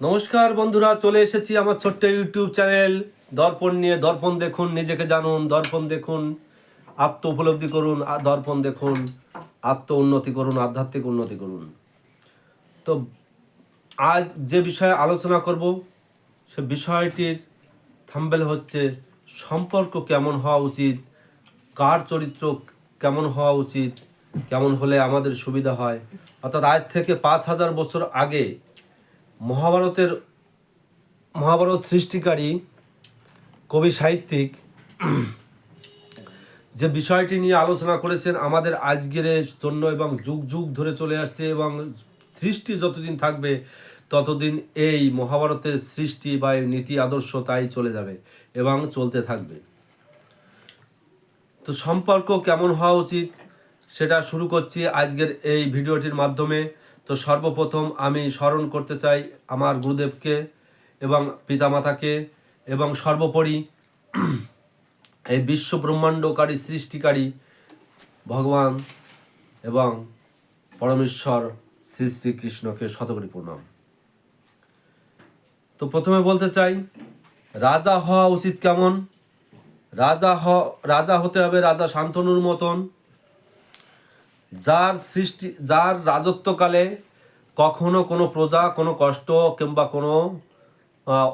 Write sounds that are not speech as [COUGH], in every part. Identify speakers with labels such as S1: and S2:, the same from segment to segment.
S1: নমস্কার বন্ধুরা, চলে এসেছি আমার ছোট্ট ইউটিউব চ্যানেল। দর্পণ নিয়ে দর্পণ দেখুন, নিজেকে জানুন, দর্পণ দেখুন, আত্ম উপলব্ধি করুন দর্পণ দেখুন, আত্ম উন্নতি করুন, আধ্যাত্মিক উন্নতি করুন। তো আজ যে বিষয়ে আলোচনা করব, সে বিষয়টির থাম্বেল হচ্ছে সম্পর্ক কেমন হওয়া উচিত, কার চরিত্র কেমন হওয়া উচিত, কেমন হলে আমাদের সুবিধা হয়। অর্থাৎ আজ থেকে পাঁচ হাজার বছর আগে মহাভারতের মহাভারত সৃষ্টিকারী কবি সাহিত্যিক যে বিষয়টি নিয়ে আলোচনা করেছেন, আমাদের আজকের জন্য এবং যুগ যুগ ধরে চলে আসছে এবং সৃষ্টি যতদিন থাকবে, ততদিন এই মহাভারতের সৃষ্টি বা এর নীতি, আদর্শ তাই চলে যাবে এবং চলতে থাকবে। তো সম্পর্ক কেমন হওয়া উচিত সেটা শুরু করছি আজকের এই ভিডিওটির মাধ্যমে। তো সর্বপ্রথম আমি স্মরণ করতে চাই আমার গুরুদেবকে এবং পিতামাতাকে এবং সর্বোপরি [CLEARS THROAT] এই বিশ্ব ব্রহ্মাণ্ডকারী সৃষ্টিকারী ভগবান এবং পরমেশ্বর শ্রী শ্রীকৃষ্ণকে শতকরি প্রণাম তো প্রথমে বলতে চাই, রাজা হওয়া উচিত কেমন? রাজা হ, রাজা হতে হবে রাজা শান্তনুর মতন। যার সৃষ্টি, যার রাজত্বকালে কখনো কোনো প্রজা, কোনো কষ্ট কিংবা কোনো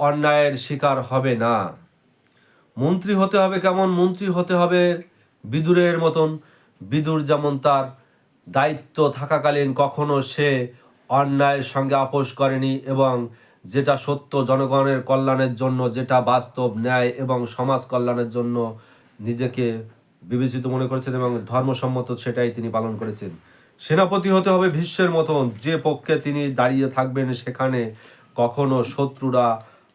S1: অন্যায়ের শিকার হবে না। মন্ত্রী হতে হবে কেমন? মন্ত্রী হতে হবে বিদুরের মতন। বিদুর যেমন তার দায়িত্ব থাকাকালীন কখনো সে অন্যায়ের সঙ্গে আপোষ করেনি এবং যেটা সত্য জনগণের কল্যাণের জন্য, যেটা বাস্তব ন্যায় এবং সমাজ কল্যাণের জন্য নিজেকে বিবেচিত মনে করেছেন এবং ধর্মসম্মত সেটাই তিনি পালন করেছেন। সেনাপতি হতে হবে ভীষ্মের মতন। যে পক্ষে তিনি দাঁড়িয়ে থাকবেন সেখানে কখনো শত্রুরা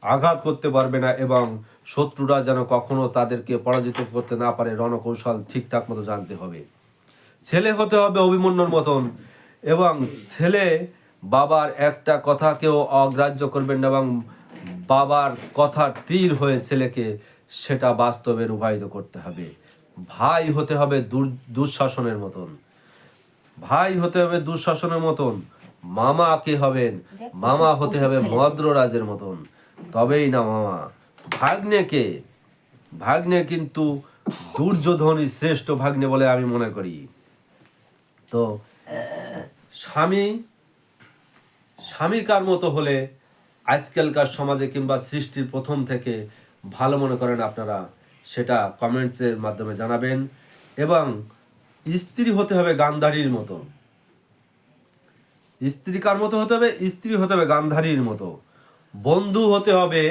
S1: আঘাত করতে পারবে না এবং শত্রুরা যেন কখনো তাদেরকে পরাজিত করতে না পারে। রণকৌশল ঠিকঠাক মতো জানতে হবে। ছেলে হতে হবে অভিমন্যুর মতন এবং ছেলে বাবার একটা কথাকেও অগ্রাহ্য করবেন এবং বাবার কথার তীর হয়ে ছেলেকে সেটা বাস্তবে রূপায়িত করতে হবে। ভাই হতে হবে দুঃশাসনের মতন। ভাই হতে হবে দুঃশাসনের মতন। মামা কে হবেন? মামা হতে হবে মদ্ররাজের মতন। তবেই না মামা। ভাগ্নে কে? ভাগ্নে কিন্তু দুর্যোধনই শ্রেষ্ঠ ভাগ্নে বলে আমি মনে করি। তো স্বামী স্বামীকার মতো হলে আজকালকার সমাজে কিংবা সৃষ্টির প্রথম থেকে ভালো মনে করেন আপনারা। সেটা কমেন্টসের মাধ্যমে জানাবেন এবং স্ত্রী হতে হবে গান্ধারীর মতো। স্ত্রী কার মতো হতে হবে? স্ত্রী হতে হবে গান্ধারীর মতো। বন্ধু হতে হবে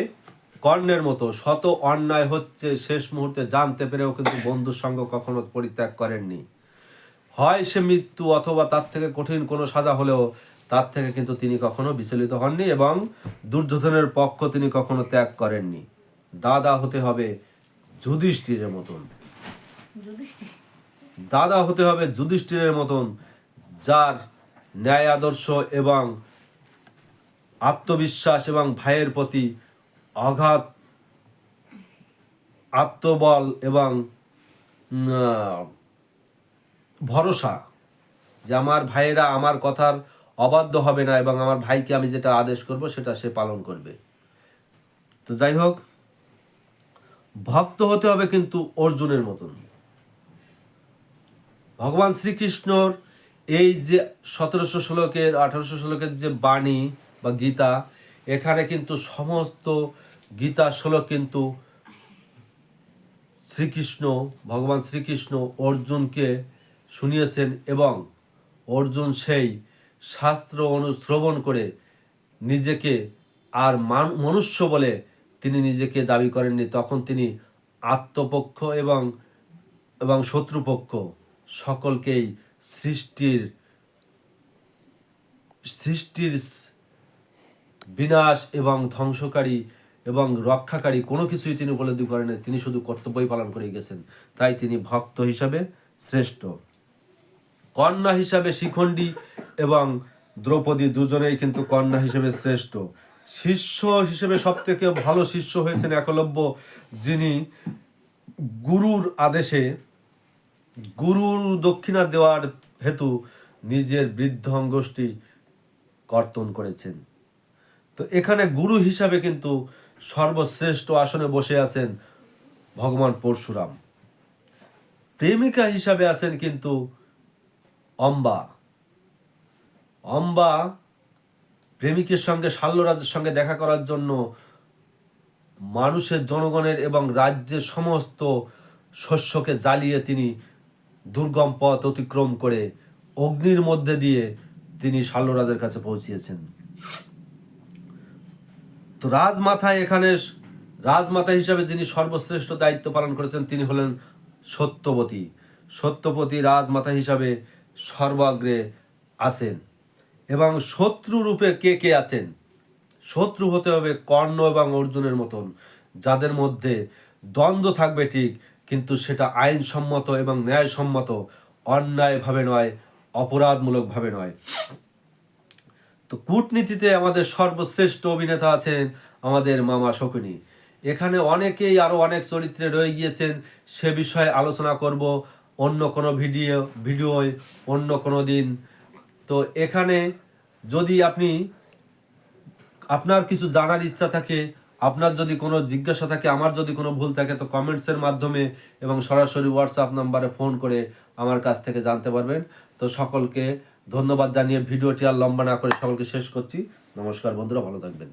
S1: কর্ণের মতো। শত অন্যায় হচ্ছে শেষ মুহূর্তে জানতে পেরেও কিন্তু বন্ধুর সঙ্গ কখনো পরিত্যাগ করেননি। হয় সে মৃত্যু অথবা তার থেকে কঠিন কোনো সাজা হলেও তার থেকে কিন্তু তিনি কখনো বিচলিত হননি এবং দুর্যোধনের পক্ষ তিনি কখনো ত্যাগ করেননি। দাদা হতে হবে যুধিষ্ঠিরের মতন। দাদা হতে হবে যুধিষ্ঠিরের মতন যার ন্যায় আদর্শ এবং আত্মবিশ্বাস এবং ভাইয়ের প্রতি অগাধ আত্মবল এবং ভরসা যে আমার ভাইয়েরা আমার কথার অবাধ্য হবে না এবং আমার ভাইকে আমি যেটা আদেশ করব সেটা সে পালন করবে। তো যাই হোক ভক্ত হতে হবে কিন্তু অর্জুনের মতন। ভগবান শ্রীকৃষ্ণর এই যে সতেরোশো শ্লোকের, আঠারোশো শ্লোকের যে বাণী বা গীতা, এখানে কিন্তু সমস্ত গীতা শ্লোক কিন্তু শ্রীকৃষ্ণ, ভগবান শ্রীকৃষ্ণ অর্জুনকে শুনিয়েছেন এবং অর্জুন সেই শাস্ত্র অনুশ্রবণ করে নিজেকে আর মান- মনুষ্য বলে তিনি নিজেকে দাবি করেননি, তখন তিনি আত্মপক্ষ এবং এবং শত্রুপক্ষ সকলকেই সৃষ্টির সৃষ্টির বিনাশ এবং ধ্বংসকারী এবং রক্ষাকারী কোনো কিছুই তিনি উপলব্ধি করেন তিনি শুধু কর্তব্যই পালন করে গেছেন। তাই তিনি ভক্ত হিসাবে শ্রেষ্ঠ। কন্যা হিসাবে শিখণ্ডী এবং দ্রৌপদী দুজনেই কিন্তু কন্যা হিসেবে শ্রেষ্ঠ। শিষ্য হিসেবে সব থেকে ভালো শিষ্য হয়েছেন একলব্য যিনি গুরুর আদেশে গুরুর দক্ষিণা দেওয়ার হেতু নিজের বৃদ্ধ অঙ্গষ্টি কর্তন করেছেন। তো এখানে গুরু হিসাবে কিন্তু সর্বশ্রেষ্ঠ আসনে বসে আছেন ভগবান পরশুরাম। প্রেমিকা হিসাবে আছেন কিন্তু অম্বা। অম্বা প্রেমিকের সঙ্গে, শাল্যরাজের সঙ্গে দেখা করার জন্য মানুষের, জনগণের এবং রাজ্যের সমস্ত শস্যকে জ্বালিয়ে তিনি দুর্গম পথ অতিক্রম করে অগ্নির মধ্যে দিয়ে তিনি শাল্যরাজের কাছে পৌঁছিয়েছেন। তো রাজমাথায় এখানে, রাজমাতা হিসাবে যিনি সর্বশ্রেষ্ঠ দায়িত্ব পালন করেছেন, তিনি হলেন সত্যবতী সত্যপতি রাজমাতা হিসাবে সর্বাগ্রে আছেন। এবং শত্রু রূপে কে কে আছেন? শত্রু হতে হবে কর্ণ এবং অর্জুনের মতন, যাদের মধ্যে দ্বন্দ্ব থাকবে ঠিক, কিন্তু সেটা আইনসম্মত এবং ন্যায়সম্মত, অন্যায়ভাবে নয়, অপরাধমূলকভাবে নয়। তো কূটনীতিতে আমাদের সর্বশ্রেষ্ঠ অভিনেতা আছেন আমাদের মামা শকুনি। এখানে অনেকেই আরও অনেক চরিত্রে রয়ে গিয়েছেন, সে বিষয়ে আলোচনা করব অন্য কোনো ভিডিও, ভিডিওয়, অন্য কোনো দিন। তো এখানে যদি আপনি আপনার কিছু জানার ইচ্ছা থাকে, আপনার যদি কোনো জিজ্ঞাসা থাকে, আমার যদি কোনো ভুল থাকে, তো কমেন্টসের মাধ্যমে এবং সরাসরি হোয়াটসঅ্যাপ নাম্বারে ফোন করে আমার কাছ থেকে জানতে পারবেন। তো সকলকে ধন্যবাদ জানিয়ে ভিডিওটি আর লম্বা না করে সকলকে শেষ করছি। নমস্কার বন্ধুরা, ভালো থাকবেন।